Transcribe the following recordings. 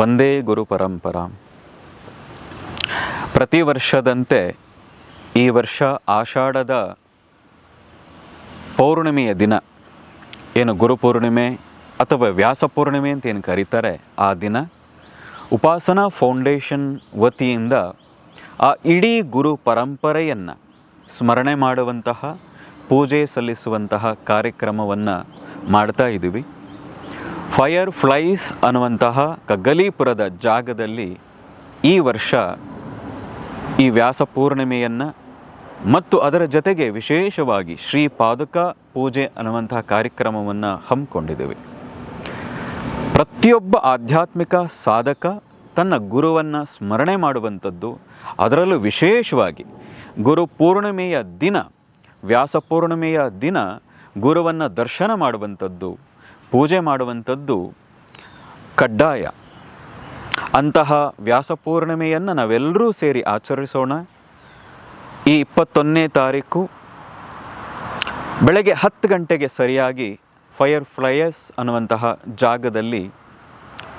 ಒಂದೇ ಗುರು ಪರಂಪರ ಪ್ರತಿ ವರ್ಷದಂತೆ ಈ ವರ್ಷ ಆಷಾಢದ ಪೌರ್ಣಿಮೆಯ ದಿನ. ಏನು ಗುರುಪೂರ್ಣಿಮೆ ಅಥವಾ ವ್ಯಾಸ ಪೂರ್ಣಿಮೆ ಅಂತ ಏನು ಕರೀತಾರೆ ಆ ದಿನ. ಉಪಾಸನಾ ಫೌಂಡೇಶನ್ ವತಿಯಿಂದ ಆ ಇಡೀ ಗುರು ಪರಂಪರೆಯನ್ನು ಸ್ಮರಣೆ ಮಾಡುವಂತಹ, ಪೂಜೆ ಸಲ್ಲಿಸುವಂತಹ ಕಾರ್ಯಕ್ರಮವನ್ನು ಮಾಡ್ತಾ ಇದ್ದೀವಿ ಫೈರ್ ಫ್ಲೈಸ್ ಅನ್ನುವಂತಹ ಕಗ್ಗಲೀಪುರದ ಜಾಗದಲ್ಲಿ ಈ ವರ್ಷ ಈ ವ್ಯಾಸ ಪೂರ್ಣಿಮೆಯನ್ನು ಮತ್ತು ಅದರ ಜೊತೆಗೆ ವಿಶೇಷವಾಗಿ ಶ್ರೀ ಪಾದುಕ ಪೂಜೆ ಅನ್ನುವಂತಹ ಕಾರ್ಯಕ್ರಮವನ್ನು ಹಮ್ಮಿಕೊಂಡಿದ್ದೇವೆ. ಪ್ರತಿಯೊಬ್ಬ ಆಧ್ಯಾತ್ಮಿಕ ಸಾಧಕ ತನ್ನ ಗುರುವನ್ನು ಸ್ಮರಣೆ ಮಾಡುವಂಥದ್ದು, ಅದರಲ್ಲೂ ವಿಶೇಷವಾಗಿ ಗುರು ಪೂರ್ಣಿಮೆಯ ದಿನ, ವ್ಯಾಸ ಪೂರ್ಣಿಮೆಯ ದಿನ ಗುರುವನ್ನು ದರ್ಶನ ಮಾಡುವಂಥದ್ದು ಪೂಜೆ ಮಾಡುವಂಥದ್ದು ಕಡ್ಡಾಯ. ಅಂತಹ ವ್ಯಾಸಪೂರ್ಣಿಮೆಯನ್ನು ನಾವೆಲ್ಲರೂ ಸೇರಿ ಆಚರಿಸೋಣ. ಈ ಇಪ್ಪತ್ತೊಂದನೇ ತಾರೀಕು ಬೆಳಗ್ಗೆ ಹತ್ತು ಗಂಟೆಗೆ ಸರಿಯಾಗಿ ಫೈರ್ ಫ್ಲೈಯರ್ಸ್ ಅನ್ನುವಂತಹ ಜಾಗದಲ್ಲಿ,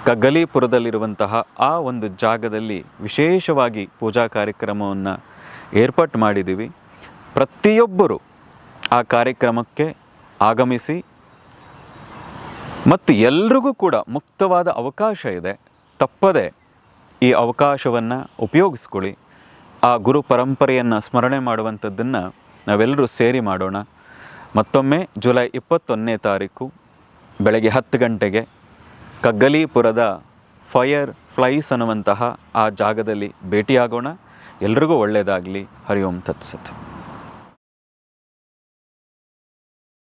ಕಗ್ಗಲೀಪುರದಲ್ಲಿರುವಂತಹ ಆ ಒಂದು ಜಾಗದಲ್ಲಿ ವಿಶೇಷವಾಗಿ ಪೂಜಾ ಕಾರ್ಯಕ್ರಮವನ್ನು ಏರ್ಪಾಟ್ ಮಾಡಿದ್ದೀವಿ. ಪ್ರತಿಯೊಬ್ಬರು ಆ ಕಾರ್ಯಕ್ರಮಕ್ಕೆ ಆಗಮಿಸಿ ಮತ್ತು ಎಲ್ರಿಗೂ ಕೂಡ ಮುಕ್ತವಾದ ಅವಕಾಶ ಇದೆ. ತಪ್ಪದೆ ಈ ಅವಕಾಶವನ್ನು ಉಪಯೋಗಿಸ್ಕೊಳ್ಳಿ. ಆ ಗುರು ಪರಂಪರೆಯನ್ನು ಸ್ಮರಣೆ ಮಾಡುವಂಥದ್ದನ್ನು ನಾವೆಲ್ಲರೂ ಸೇರಿ ಮಾಡೋಣ. ಮತ್ತೊಮ್ಮೆ ಜುಲೈ ಇಪ್ಪತ್ತೊಂದನೇ ತಾರೀಕು ಬೆಳಗ್ಗೆ ಹತ್ತು ಗಂಟೆಗೆ ಕಗ್ಗಲೀಪುರದ ಫೈರ್ ಫ್ಲೈಸ್ ಅನ್ನುವಂತಹ ಆ ಜಾಗದಲ್ಲಿ ಭೇಟಿಯಾಗೋಣ. ಎಲ್ರಿಗೂ ಒಳ್ಳೆಯದಾಗಲಿ. ಹರಿ ಓಂ ತತ್ಸತ್.